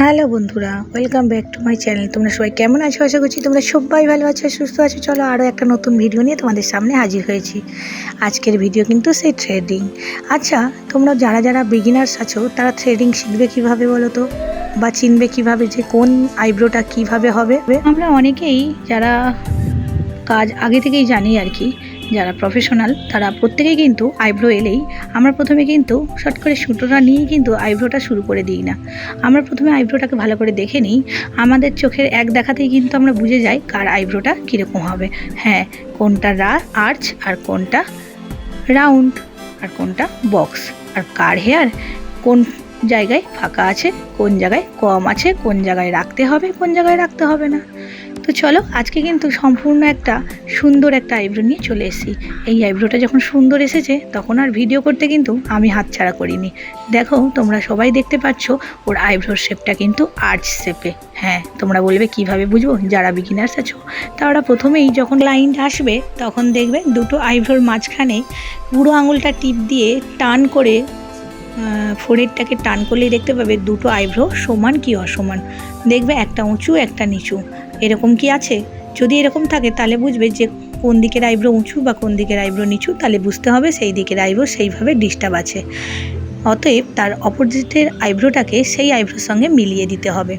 Hello বন্ধুরা welcome back to my channel তোমরা সবাই কেমন আছো? আশা করছি তোমরা সবাই ভালো আছো সুস্থ আছো। চলো আরও একটা নতুন ভিডিও নিয়ে তোমাদের সামনে হাজির হয়েছি। আজকের ভিডিও কিন্তু সেই থ্রেডিং আচ্ছা তোমরা যারা যারা বিগিনার্স আছো, তারা থ্রেডিং শিখবে কীভাবে বলো তো বা চিনবে কীভাবে যে কোন আইব্রোটা কীভাবে হবে? আমরা অনেকেই যারা কাজ আগে থেকেই জানি আর কি যারা প্রফেশনাল তারা প্রত্যেকেই কিন্তু আইব্রো এলেই আমরা প্রথমে কিন্তু শর্ট করে সুতোটা নিয়েই কিন্তু আইব্রোটা শুরু করে দিই না। আমরা প্রথমে আইব্রোটাকে ভালো করে দেখে নিই। আমাদের চোখের এক দেখাতেই কিন্তু আমরা বুঝে যাই কার আইব্রোটা কীরকম হবে। হ্যাঁ কোনটা রা আর্চ আর কোনটা রাউন্ড আর কোনটা বক্স আর কার হেয়ার কোন জায়গায় ফাঁকা আছে, কোন জায়গায় কম আছে, কোন জায়গায় রাখতে হবে, কোন জায়গায় রাখতে হবে না। তো চলো, আজকে কিন্তু সম্পূর্ণ একটা সুন্দর একটা আইব্রো নিয়ে চলে এসেছি। এই আইব্রোটা যখন সুন্দর এসেছে, তখন আর ভিডিও করতে কিন্তু আমি হাতছাড়া করিনি। দেখো, তোমরা সবাই দেখতে পাচ্ছ, ওর আইব্রোর শেপটা কিন্তু আর্চ শেপে হ্যাঁ তোমরা বলবে, কীভাবে বুঝব? যারা বিগিনার্স আছো, তারা প্রথমেই যখন লাইনটা আসবে, তখন দেখবে দুটো আইব্রোর মাঝখানে বুড়ো আঙুলটা টিপ দিয়ে টান করে ফোরেরটাকে টান করলেই দেখতে পাবে দুটো আইব্রো সমান কি অসমান। দেখবে একটা উঁচু, একটা নিচু। এরকম কি আছে? যদি এরকম থাকে, তাহলে বুঝবে যে কোন দিকের আইব্রো উঁচু বা কোন দিকের আইব্রো নিচু, তাহলে বুঝতে হবে সেই দিকের আইব্রো সেইভাবে ডিস্টার্ব আছে। অতএব তার অপোজিটের আইব্রোটাকে সেই আইব্রোর সঙ্গে মিলিয়ে দিতে হবে।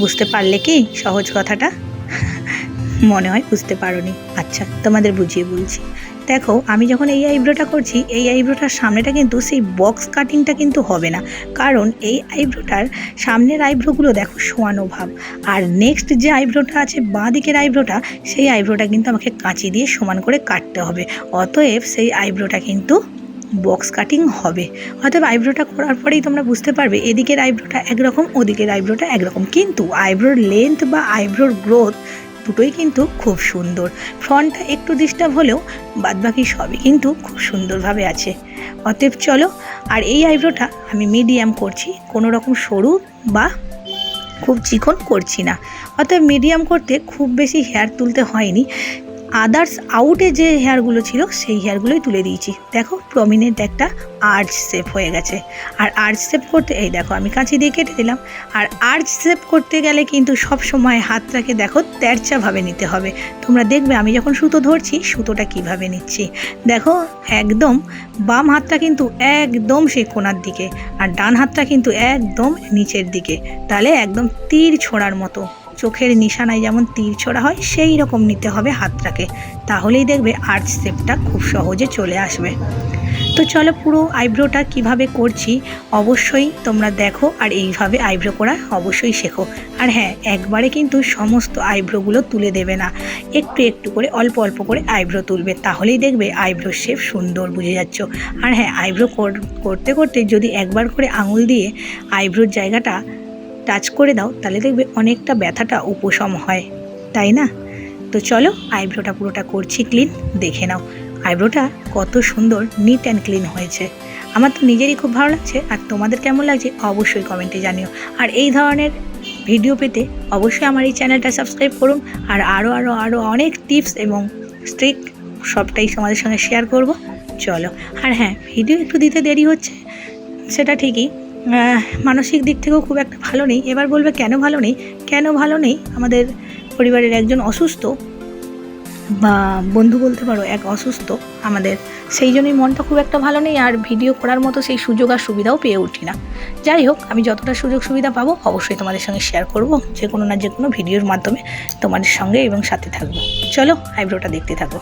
বুঝতে পারলে কি সহজ কথাটা? মনে হয় বুঝতে পারো আচ্ছা তোমাদের বুঝিয়ে বলছি। দেখো, আমি যখন এই আইব্রোটা করছি, এই আইব্রোটার সামনেটা কিন্তু সেই বক্স কাটিংটা কিন্তু হবে না। কারণ এই আইব্রোটার সামনের আইব্রোগুলো দেখো শোয়ানো ভাব। আর নেক্সট যে আইব্রোটা আছে বাঁ দিকের আইব্রোটা, সেই আইব্রোটা কিন্তু আমাকে কাঁচি দিয়ে সমান করে কাটতে হবে। অতএব সেই আইব্রোটা কিন্তু বক্স কাটিং হবে। অতএব আইব্রোটা করার পরেই তোমরা বুঝতে পারবে, এদিকের আইব্রোটা একরকম, ওদিকের আইব্রোটা একরকম। কিন্তু আইব্রোর লেন্থ বা আইব্রোর গ্রোথ দুটোই কিন্তু খুব সুন্দর। ফ্রন্টটা একটু ডিস্টার্ব হলেও বাদবাকি সবই কিন্তু খুব সুন্দরভাবে আছে। অতএব চলো, আর এই আইব্রোটা আমি মিডিয়াম করছি, কোনো রকম সরু বা খুব চিকন করছি না। অতএব মিডিয়াম করতে খুব বেশি হেয়ার তুলতে হয়নি। আদার্স আউটে যে হেয়ারগুলো ছিল, সেই হেয়ারগুলোই তুলে দিয়েছি। দেখো প্রমিনেন্ট একটা আর্চ শেপ হয়ে গেছে। আর আর্চ শেপ করতে, এই দেখো, আমি কাঁচি দিয়ে কেটে দিলাম। আর আর্চ শেপ করতে গেলে কিন্তু সব সময় হাতটাকে দেখো তেরচাভাবে নিতে হবে। তোমরা দেখবে, আমি যখন সুতো ধরছি, সুতোটা কীভাবে নিচ্ছি? দেখো, একদম বাম হাতটা কিন্তু একদম সেই কোনার দিকে, আর ডান হাতটা কিন্তু একদম নিচের দিকে। তাহলে একদম তীর ছোড়ার মতো। চোখের নিশানায় যেমন তীর ছোড়া হয়, সেই রকম নিতে হবে হাতটাকে। তাহলেই দেখবে আর্চ শেপটা খুব সহজে চলে আসবে। তো চলো পুরো আইব্রোটা কীভাবে করছি, অবশ্যই তোমরা দেখো আর এইভাবে আইব্রো করা অবশ্যই শেখো। আর হ্যাঁ একবারে কিন্তু সমস্ত আইব্রোগুলো তুলে দেবে না। একটু একটু করে, অল্প অল্প করে আইব্রো তুলবে, তাহলেই দেখবে আইব্রো শেপ সুন্দর বুঝে যাচ্ছ। আর হ্যাঁ আইব্রো করতে করতে যদি একবার করে আঙুল দিয়ে আইব্রোর জায়গাটা টাচ করে দাও, তাহলে দেখবে অনেকটা ব্যথাটা উপশম হয়। তাই না? তো চলো, আইব্রোটা পুরোটা করছি ক্লিন, দেখে নাও। আইব্রোটা কত সুন্দর, নিট অ্যান্ড ক্লিন হয়েছে। আমার তো নিজেরই খুব ভালো লাগছে, আর তোমাদের কেমন লাগছে অবশ্যই কমেন্টে জানিও। আর এই ধরনের ভিডিও পেতে অবশ্যই আমার এই চ্যানেলটা সাবস্ক্রাইব করুন, আর আরও আরও আরও অনেক টিপস এবং স্ট্রিক সবটাই তোমাদের সঙ্গে শেয়ার করব। চলো, আর হ্যাঁ ভিডিও একটু দিতে দেরি হচ্ছে, সেটা ঠিকই। মানসিক দিক থেকেও খুব একটা ভালো নেই। এবার বলবে, কেন ভালো নেই? কেন ভালো নেই? আমাদের পরিবারের একজন অসুস্থ বা বন্ধু বলতে পারো, এক অসুস্থ, আমাদের সেই জন্যই মনটা খুব একটা ভালো নেই আর ভিডিও করার মতো সেই সুযোগ আর সুবিধাও পেয়ে উঠি না। যাই হোক, আমি যতটা সুযোগ সুবিধা পাবো, অবশ্যই তোমাদের সঙ্গে শেয়ার করব, যে কোনো না যে কোনো ভিডিওর মাধ্যমে তোমাদের সঙ্গে এবং সাথে থাকব। চলো, আইব্রোটা দেখতে থাকো।